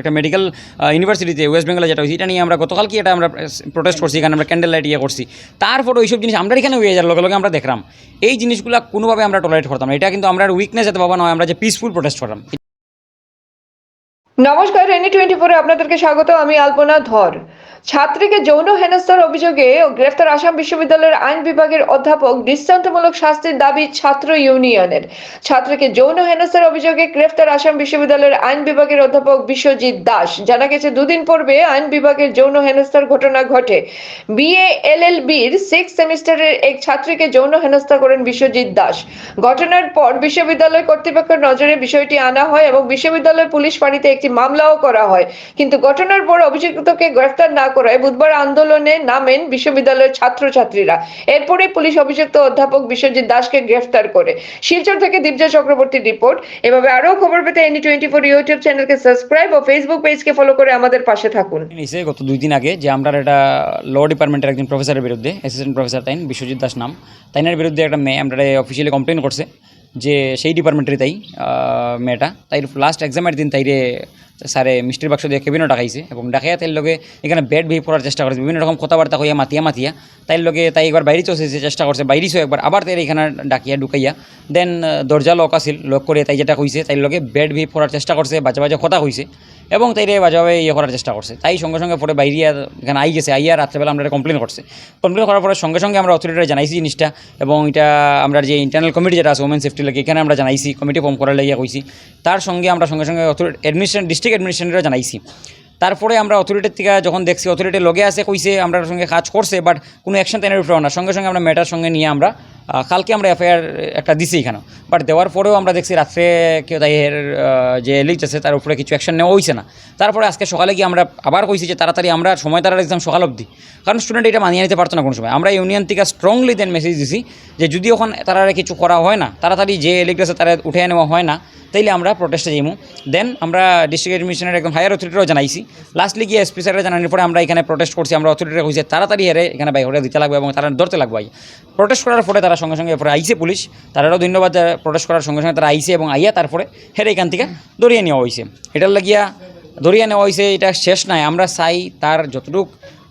একটা মেডিকেল ইউনিভার্সিটিতে ওয়েস্ট বেঙ্গলে যেটা হয়েছে, এটা নিয়ে আমরা গতকাল কি এটা আমরা প্রোটেস্ট করছি, এখানে আমরা ক্যান্ডেল লাইট ইয়ে করছি। তারপরে ওইসব জিনিস আমরা এখানে হয়ে যাওয়ার লগে লগে আমরা দেখলাম, এই জিনিসগুলো কোনোভাবে আমরা টলারেট করতাম না। এটা কিন্তু আমরা উইকনেস যেতে পাবো নয় আমরা যে পিসফুল প্রোটেস্ট করলাম। নমস্কার এনি টোয়েন্টি ফোরে আপনাদেরকে স্বাগত, আমি আলপনা ধর। ছাত্রীকে যৌন হেনস্থার অভিযোগে গ্রেফতার আসাম বিশ্ববিদ্যালয়ের আইন বিভাগের অধ্যাপক দৃষ্টান্তমূলক শাস্তির দাবি ছাত্র ইউনিয়নের। ছাত্রীকে যৌন হেনস্থার অভিযোগে গ্রেফতার আসাম বিশ্ববিদ্যালয়ের আইন বিভাগের অধ্যাপক বিশ্বজিৎ দাস। জানা গেছে, দুদিন পূর্বে আইন বিভাগের যৌন হেনস্থার ঘটনা ঘটে। বিএ এলএলবির সিক্স সেমিস্টারের এক ছাত্রীকে যৌন হেনস্থা করেন বিশ্বজিৎ দাস। ঘটনার পর বিশ্ববিদ্যালয় কর্তৃপক্ষের নজরে বিষয়টি আনা হয় এবং বিশ্ববিদ্যালয় পুলিশ ফাঁড়িতে একটি মামলাও করা হয়। কিন্তু ঘটনার পর অভিযুক্তকে গ্রেফতার না করায় বুধবার আন্দোলনে নামেন বিশ্ববিদ্যালয়ের ছাত্রছাত্রীরা। এরপরে পুলিশ অভিযুক্ত অধ্যাপক বিশ্বজিৎ দাসকে গ্রেফতার করে। শিলচর থেকে দীপজা চক্রবর্তীর রিপোর্ট। এভাবে আরও খবর পেতে এনি টোয়েন্টি ফোর ইউটিউব চ্যানেলকে সাবস্ক্রাইব ও ফেসবুক পেজকে ফলো করে আমাদের পাশে থাকুন। গত দুই দিন আগে যে আমরা একটা ল ডিপার্টমেন্টের একজন প্রফেসরের বিরুদ্ধে অ্যাসিস্ট্যান্ট প্রফেসর তাইন, বিশ্বজিৎ দাস নাম, তাইনের বিরুদ্ধে একটা মেয়ে আমরা অফিসিয়ালি কমপ্লেন করছে। যে সেই ডিপার্টমেন্টের তাই মেয়েটা। তাই লাস্ট এক্সামের দিন তাইরে স্যারে মিষ্টির বাক্স দিয়ে কেবিনও ডাকাইছে এবং ডাকাইয়া তাইর লগে এখানে বেড বিহেভ করার চেষ্টা করছে, বিভিন্ন রকম কথাবার্তা হইয়া মাতিয়া মাতিয়া। তাইর লগে তাই একবার বাইরে চলছে চেষ্টা করছে বাইরেছেও একবার। আবার তাই এখানে ডাকিয়া, ঢুকাইয়া। দেন দরজা লক আছিল লক করে তাই যেটা কইছে, তাইর লগে বেড বিহেভ করার চেষ্টা করছে, বাজে বাজে কথা কইছে। এবং তাই রে বাজাবে ইয়ে করার চেষ্টা করছে। তাই সঙ্গে সঙ্গে পরে বাইরে এখানে আই গেছে আইয়া রাত্রেবেলা আমরা এটা কমপ্লেন করছে। কমপ্লেন করার পরে সঙ্গে সঙ্গে আমরা অথরিটিরা জানাইছি জিনিসটা এবং এটা আমরা যে ইন্টারনাল কমিটি যেটা আছে ওমেন সেফটি লাগে, এখানে আমরা জানাইছি কমিটি ফর্ম করার লাগিয়া কইছি। তার সঙ্গে আমরা সঙ্গে সঙ্গে অথরিটি অ্যাডমিনিস্ট্রেশন ডিস্ট্রিক্ট অ্যাডমিনিস্ট্রেশনেরও জানাইছি। তারপরে আমরা অথরিটির থেকে যখন দেখছি অথরিটির লগে আছে, কইছে, আমরা সঙ্গে কাজ করছে বাট কোনো অ্যাকশন তেনের উপরেও না। সঙ্গে সঙ্গে আমরা ম্যাটার সঙ্গে নিয়ে আমরা কালকে আমরা এফআইআর একটা দিছি এখানে। বাট দেওয়ার পরেও আমরা দেখছি রাত্রে কেউ তাই এর যে এলিট আছে, তার উপরে কিছু অ্যাকশন নেওয়া হয়েছে না। তারপরে আজকে সকালে গিয়ে আমরা আবার কইছি যে তাড়াতাড়ি আমরা সময় তারা এক্সাম সকাল অবধি। কারণ স্টুডেন্ট এটা মানিয়ে নিতে পারতো না কোনো সময়। আমরা ইউনিয়ন থেকে স্ট্রংলি দেন মেসেজ দিছি যে যদি ওখানে তারা কিছু করা হয় না, তাড়াতাড়ি যে এলিট আছে তারা উঠে নেওয়া হয় না তাইলে আমরা প্রোটেস্টে যাইমু। দেন আমরা ডিস্ট্রিক্ট অ্যাডমিনিস্ট্রেশনের একদম হায়ার অথরিটিরও জানাইছি। লাস্টলি গিয়ে এসপি স্যারের জানানোর পরে আমরা এখানে প্রোটেস্ট করছি, আমরা অথরিটিরা কইছে তাড়াতাড়ি হেরে এখানে বাইরে দিতে লাগবে এবং তারা ধরতে লাগবে আই প্রোটেস্ট করার পরে তারা সঙ্গে সঙ্গে এরপরে আইছে পুলিশ। তারাও ধন্যবাদ প্রোটেস্ট করার সঙ্গে সঙ্গে তারা আইছে এবং আইয়া তারপরে হেরে এখান থেকে দরিয়ে নেওয়া হয়েছে এটার লাগিয়া দরিয়ে নেওয়া হয়েছে এটা শেষ নাই। আমরা চাই তার যতটুক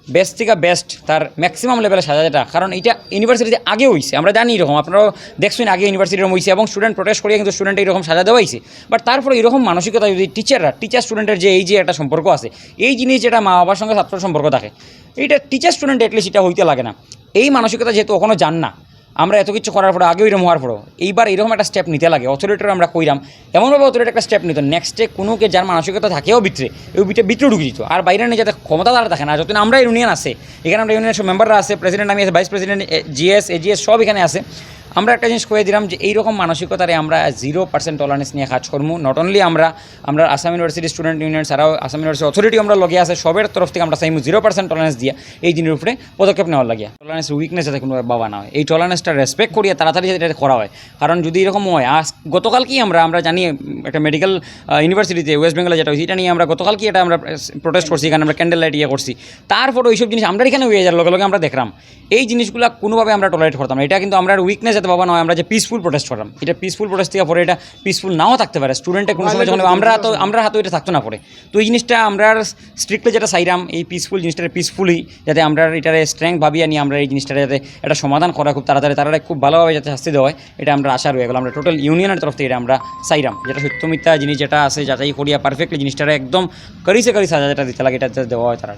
বেস্ট থেকে বেস্ট তার ম্যাক্সিমাম লেভেলে সাজা যেটা কারণ এটা ইউনিভার্সিটিতে আগে হয়েছে আমরা জানি এরকম, আপনারাও দেখছেন আগে ইউনিভার্সিটি এরকম হয়েছে এবং স্টুডেন্ট প্রোটেস্ট করিয়ে কিন্তু স্টুডেন্ট এরকম সাজা দেওয়া হয়েছে বাট তারপরে এরকম মানসিকতা যদি টিচাররা টিচার স্টুডেন্টের যে এই যে একটা সম্পর্ক আছে, এই জিনিস যেটা মা বাবার সঙ্গে ছাত্র সম্পর্ক থাকে, এইটা টিচার স্টুডেন্ট এটলিস্ট এটা হইতে লাগে না। এই মানসিকতা যেহেতু কখনো জান না আমরা এত কিছু করার পরে আগেও এরকম হওয়ার পরেও। এইবার এরকম একটা স্টেপ নিতে লাগে। অথরিটির আমরা কইরাম। এমনভাবে অথরিটি একটা স্টেপ নিত নেক্সটে কোনোকে যার মানসিকতা থাকেও ভিতরে, ওই ভিতরে ভিতরে ঢুকে দিত আর বাইরে নিয়ে যাতে ক্ষমতা তারা থাকে না। যতদিন আমরা ইউনিয়ন আছে, এখানে আমরা ইউনিয়নের সব মেম্বাররা আছে প্রেসিডেন্ট আমি আছে ভাইস প্রেসিডেন্ট জিএস এজিএস সব এখানে আছে। আমরা একটা জিনিস কয়ে দিলাম যে এইরকম মানসিকতারে আমরা জিরো পার্সেন্ট টলারেন্স নিয়ে কাজ করব নট অনলি আমরা আমরা আসাম ইউনিভার্সিটি স্টুডেন্ট ইউনিয়ন ছাড়াও আসাম ইউনিভার্সিটি অথরিটি আমরা লগে আছে, সবের তরফ থেকে আমরা চাইমু জিরো পার্সেন্ট টলারেন্স দিয়ে এই জিনিসের উপরে পদক্ষেপ নেওয়ার লাগে টলারেন্স উইকনেস যাতে কোনো বাবা না হয়। এই টলারেন্সটা রেসপেক্ট করিয়ে তাড়াতাড়ি যাতে করা হয়। কারণ যদি এরকম হয়, আজ কি আমরা আমরা জানি, একটা মেডিকেল ইউনিভার্সিটিতে ওয়েস্ট বেঙ্গলে যেটা হয়েছে, এটা নিয়ে আমরা গতকাল কি এটা আমরা প্রোটেস্ট করছি, এখানে আমরা ক্যান্ডেল লাইট ইয়ে করছি। তারপরে ওইসব জিনিস আমরা এখানে হয়ে যাওয়ার লগে লগে আমরা দেখলাম। এই জিনিসগুলো কোনোভাবে আমরা টলারেট করতাম এটা কিন্তু আমরা উইকনেস যেতে পাবো নয়, আমরা যে পিসফুল প্রোটেস্ট করলাম এটা পিসফুল প্রোটেস্ট থেকে পরে এটা পিসফুল নাও থাকতে পারে। স্টুডেন্টে কোনো সময় যখন আমরা তো, আমরা হাতে এটা থাকতো না পরে। তো এই জিনিসটা আমরা স্ট্রিক্টলি যেটা চাইরাম, এই পিসফুল জিনিসটা পিসফুলি যাতে আমরা এটারে স্ট্রেংথ ভাবিয়ে নিয়ে আমরা এই জিনিসটা যাতে এটা সমাধান করা খুব তাড়াতাড়ি তারা খুব ভালোভাবে যাতে শাস্তি দেওয়া হয়, এটা আমরা আশা রয়ে গেল আমরা টোটাল ইউনিয়নের তরফ থেকে এটা আমরা চাইরাম। যেটা সত্যমিথ্যা জিনিস যেটা আছে যাচাই করিয়া পারফেক্টলি জিনিসটা একদম করিসে করি সাজা যেটা দিতে লাগে, এটা দেওয়া হয় তারা